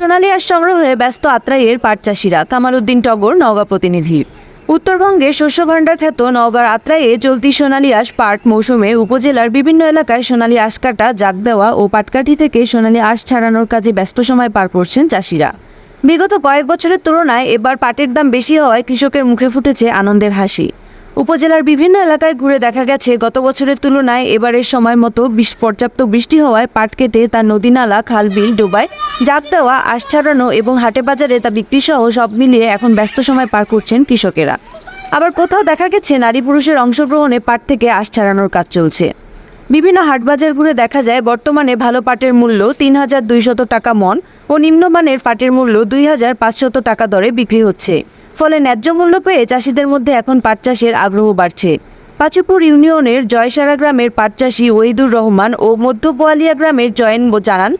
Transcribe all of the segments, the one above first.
সোনালী আঁশ সংগ্রহে ব্যস্ত আত্রাইয়ের পাট চাষিরা। কামালউদ্দিন টগর, নওগাঁ প্রতিনিধি। উত্তরবঙ্গে শস্য ভাণ্ডার খ্যাত নওগাঁর আত্রাইয়ে চলতি সোনালী আঁশ পাট মৌসুমে উপজেলার বিভিন্ন এলাকায় সোনালী আঁশ কাটা, জাগ দেওয়া ও পাটকাঠি থেকে সোনালী আঁশ ছাড়ানোর কাজে ব্যস্ত সময় পার করছেন চাষিরা। বিগত কয়েক বছরের তুলনায় এবার পাটের দাম বেশি হওয়ায় কৃষকের মুখে ফুটেছে আনন্দের হাসি। উপজেলার বিভিন্ন এলাকায় ঘুরে দেখা গেছে, গত বছরের তুলনায় এবারের সময় মতো বিশ, পর্যাপ্ত বৃষ্টি হওয়ায় পাট কেটে তা নদী নালা, খাল, বিল, ডোবায় জাগ দেওয়া, আশ ছাড়ানো এবং হাটে বাজারে তা বিক্রি সহ সব মিলিয়ে এখন ব্যস্ত সময় পার করছেন কৃষকেরা। আবার কোথাও দেখা গেছে, নারী পুরুষের অংশগ্রহণে পাট থেকে আশ ছাড়ানোর কাজ চলছে। বিভিন্ন হাটবাজার ঘুরে দেখা যায়, বর্তমানে ভালো পাটের মূল্য তিন হাজার দুইশত টাকা মন ও নিম্নমানের পাটের মূল্য দুই হাজার পাঁচশত টাকা দরে বিক্রি হচ্ছে। ফলে ন্যায্য মূল্য পেয়ে চাষিদের মধ্যে এখন পাট চাষের আগ্রহ বাড়ছে। পাচুপুর ইউনিয়নের জয়সারা গ্রামের পাট চাষি ওহিদুর রহমান ও মধ্য বোয়ালিয়া গ্রামের জয়েন জানান,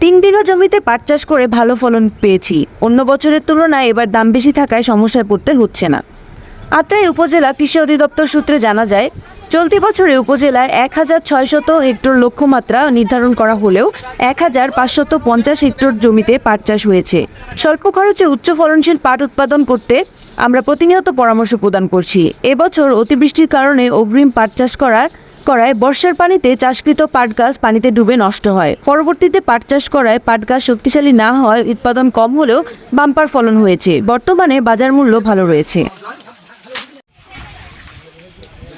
তিন বিঘা জমিতে পাট চাষ করে ভালো ফলন পেয়েছি। অন্য বছরের তুলনায় এবার দাম বেশি থাকায় সমস্যায় পড়তে হচ্ছে না। আত্রাই উপজেলা কৃষি অধিদপ্তর সূত্রে জানা যায় চলতি বছরে উপজেলায় এক হাজার ছয়শত হেক্টর লক্ষ্যমাত্রা নির্ধারণ করা হলেও এক হাজার পাঁচশত পঞ্চাশ হেক্টর জমিতে পাট চাষ হয়েছে। স্বল্প খরচে উচ্চ ফলনশীল পাট উৎপাদন করতে আমরা প্রতিনিয়ত পরামর্শ প্রদান করছি। এবছর অতিবৃষ্টির কারণে অগ্রিম পাট চাষ করার করায় বর্ষার পানিতে চাষকৃত পাট গাছ পানিতে ডুবে নষ্ট হয়। পরবর্তীতে পাট চাষ করায় পাট গাছ শক্তিশালী না হয় উৎপাদন কম হলেও বাম্পার ফলন হয়েছে। বর্তমানে বাজার মূল্য ভালো রয়েছে।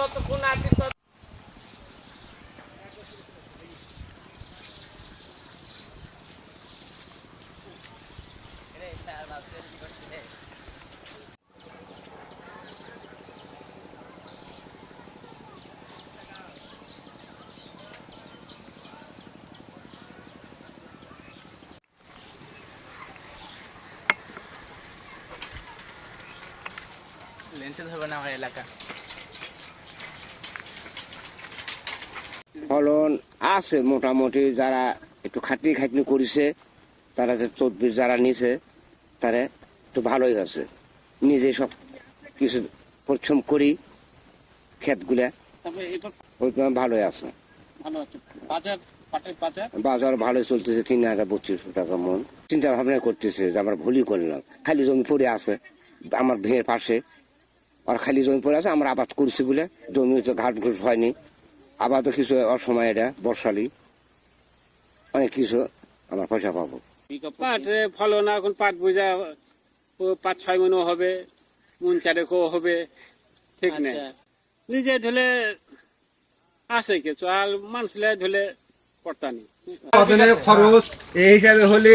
যতক্ষণ আছি লেন্সে ধরবে না আমার এলাকা। ফলন আছে মোটামুটি যারা একটু খাটনি খাটনি করেছে তারা যে তদবির যারা নিছে তারা একটু ভালোই হচ্ছে নিজে সব কিছু পরিশ্রম করি ক্ষেতগুলা ওই ভালোই আছে। বাজার পাটের বাজার? বাজার ভালোই চলতেছে তিন হাজার পঁচিশশো টাকা মন। চিন্তা ভাবনা করতেছে যে আমরা ভুলই করলাম। খালি জমি পড়ে আছে আমার ভেয়ের পাশে। আর খালি জমি পড়ে আছে আমরা আবাদ করছি বলে জমি তো ঘাট ঘুট হয়নি। আবাদও কিছু অসময় এটা বর্ষালি। অনেক কিছু আমরা পয়সা পাবো। পাট ফলন এখন পাট বোঝা পাঁচ ছয় মনও হবে মন চারেকও হবে ঠিক নেই। আচ্ছা। নিজে ধুলে আছে কিছু আর মানুষ ধুলে পড়তা নেই। খরচ এই হিসাবে হলে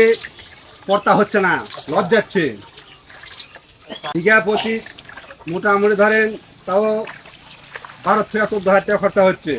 পড়তা হচ্ছে না লস যাচ্ছে বিঘা প্রতি মোটামুটি ধরেন তাও বারো থেকে চোদ্দ হাজার টাকা খরচা হচ্ছে।